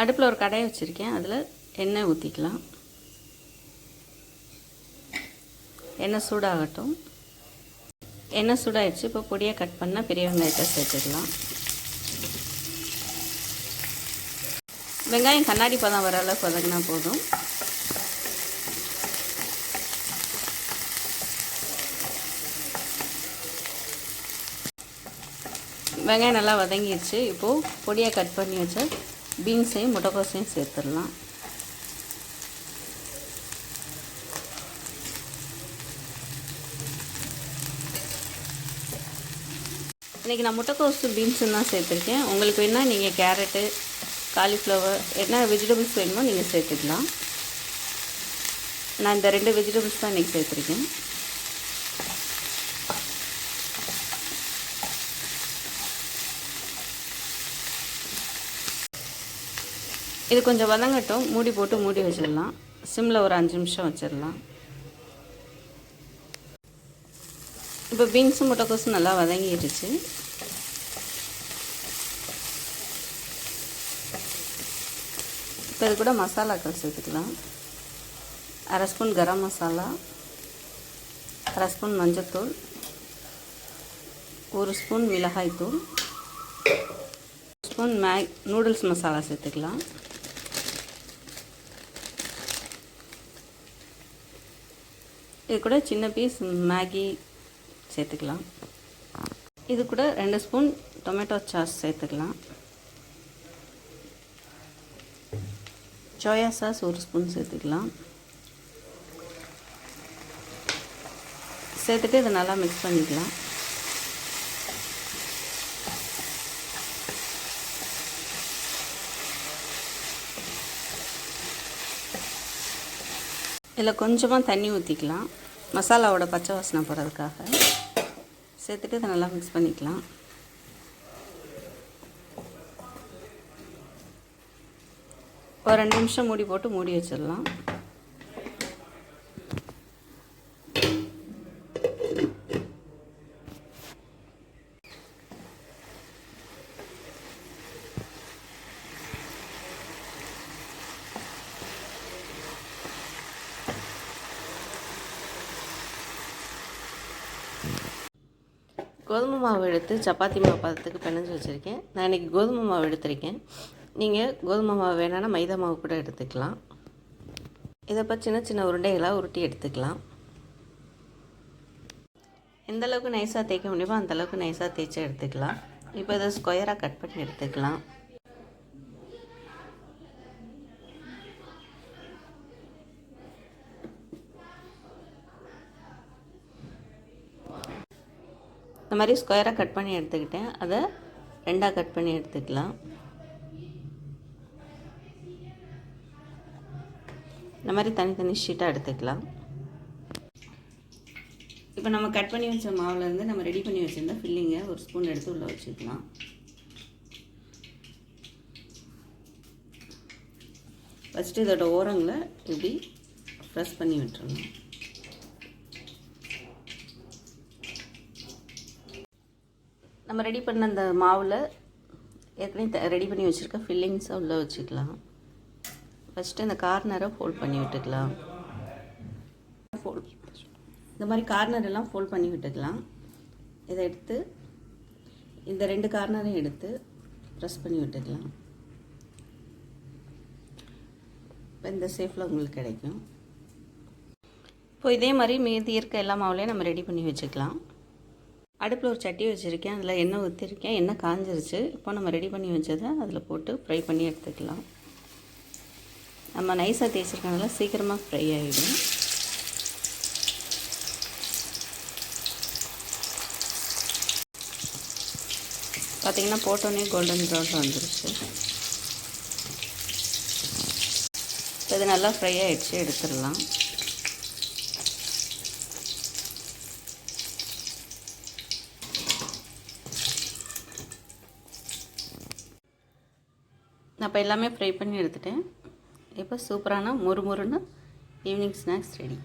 அடுப்பில் ஒரு கடையை வச்சுருக்கேன். அதில் எண்ணெய் ஊற்றிக்கலாம் எண்ணெய் சூடாகட்டும். எண்ணெய் சூடாகிடுச்சு இப்போ பொடியாக கட் பண்ணால் பெரிய வெங்காயத்தை சேர்த்துக்கலாம் வெங்காயம் கண்ணாடி பதம் வர அளவுக்கு வதங்கினா போதும். வெங்காயம் நல்லா வதங்கிடுச்சு. இப்போது பொடியாக கட் பண்ணி வச்சேன் பீன்ஸையும் முட்டைக்கோசையும் சேர்த்துடலாம். இன்றைக்கி நான் முட்டைக்கோசு பீன்ஸும் தான் சேர்த்துருக்கேன். உங்களுக்கு வேணால் நீங்கள் கேரட்டு காலிஃப்ளவர் என்ன வெஜிடபிள்ஸ் வேணுமோ நீங்கள் சேர்த்துக்கலாம். நான் இந்த ரெண்டு வெஜிடபிள்ஸ் தான் இன்றைக்கி சேர்த்துருக்கேன். இது கொஞ்சம் வதங்கட்டும். மூடி போட்டு மூடி வச்சிடலாம். சிம்மில் ஒரு அஞ்சு நிமிஷம் வச்சிடலாம். இப்போ பீன்ஸும் முட்டைக்கோசும் நல்லா வதங்கிடுச்சு. இப்போ இது கூட மசாலாக்கள் சேர்த்துக்கலாம். அரை ஸ்பூன் கரம் மசாலா அரை ஸ்பூன் மஞ்சத்தூள் ஒரு ஸ்பூன் மிளகாய்த்தூள் ஸ்பூன் மேக் நூடுல்ஸ் மசாலா சேர்த்துக்கலாம். இது கூட சின்ன பீஸ் மேகி சேர்த்துக்கலாம். இது கூட ரெண்டு ஸ்பூன் டொமேட்டோ சாஸ் சேர்த்துக்கலாம். சோயா சாஸ் ஒரு ஸ்பூன் சேர்த்துக்கலாம். சேர்த்துட்டு இதை நல்லா மிக்ஸ் பண்ணிக்கலாம். இதில் கொஞ்சமாக தண்ணி ஊற்றிக்கலாம். மசாலாவோட பச்சை வாசனை போகிறதுக்காக. சேர்த்துட்டு இதை நல்லா மிக்ஸ் பண்ணிக்கலாம். ஒரு ரெண்டு நிமிஷம் மூடி போட்டு மூடி வச்சிடலாம். கோதுமை மாவு எடுத்து சப்பாத்தி மாவு பதத்துக்கு பிணைஞ்சு வச்சுருக்கேன். நான் இன்றைக்கி கோதுமை மாவு எடுத்திருக்கேன். நீங்கள் கோதுமை மாவு வேணான்னா மைதா மாவு கூட எடுத்துக்கலாம். இதைப்போ சின்ன சின்ன உருண்டைகளாக உருட்டி எடுத்துக்கலாம். எந்த அளவுக்கு நைஸாக தேய்க்க முடியுமோ அந்தளவுக்கு நைஸாக தேய்ச்சி எடுத்துக்கலாம். இப்போ இதை ஸ்கொயராக கட் பண்ணி எடுத்துக்கலாம். இந்த மாதிரி ஸ்கொயராக கட் பண்ணி எடுத்துக்கிட்டேன். அதை ரெண்டாக கட் பண்ணி எடுத்துக்கலாம். இந்த மாதிரி தனித்தனி ஷீட்டாக எடுத்துக்கலாம். இப்போ நம்ம கட் பண்ணி வச்ச மாவுலேருந்து நம்ம ரெடி பண்ணி வச்சுருந்த ஃபில்லிங்கை ஒரு ஸ்பூன் எடுத்து உள்ளே வச்சுக்கலாம். ஃபஸ்ட்டு இதோட ஓரங்களை இப்படி ப்ரெஸ் பண்ணி விட்டுறணும். நம்ம ரெடி பண்ண அந்த மாவில் ஏற்கனவே ரெடி பண்ணி வச்சுருக்க ஃபில்லிங்ஸை உள்ளே வச்சுக்கலாம். ஃபஸ்ட்டு இந்த கார்னரை ஃபோல்ட் பண்ணி விட்டுக்கலாம். ஃபோல்ட் இந்த மாதிரி கார்னர் எல்லாம் ஃபோல்ட் பண்ணி விட்டுக்கலாம். இதை எடுத்து இந்த ரெண்டு கார்னரையும் எடுத்து ப்ரெஸ் பண்ணி விட்டுக்கலாம். இப்போ இந்த சேஃபில் உங்களுக்கு கிடைக்கும். இப்போ இதே மாதிரி மீதி இருக்க எல்லா மாவுலையும் நம்ம ரெடி பண்ணி வச்சுக்கலாம். அடுப்பில் ஒரு சட்டி வச்சுருக்கேன் அதில் எண்ணெய் ஊற்றிருக்கேன். எண்ணெய் காஞ்சிருச்சு. இப்போ நம்ம ரெடி பண்ணி வச்சதை அதில் போட்டு ஃப்ரை பண்ணி எடுத்துக்கலாம். நம்ம நைஸாக தேய்ச்சிருக்கனால சீக்கிரமாக ஃப்ரை ஆகிடும் பார்த்திங்கன்னா போட்டோன்னே கோல்டன் ப்ரௌன் வந்துருச்சு. இது நல்லா ஃப்ரை ஆகிடுச்சு எடுத்துடலாம். நான் இப்போ எல்லாமே ஃப்ரை பண்ணி எடுத்துட்டேன். இப்போ சூப்பரான மொறு மொறுன்னு ஈவினிங் ஸ்நாக்ஸ் ரெடி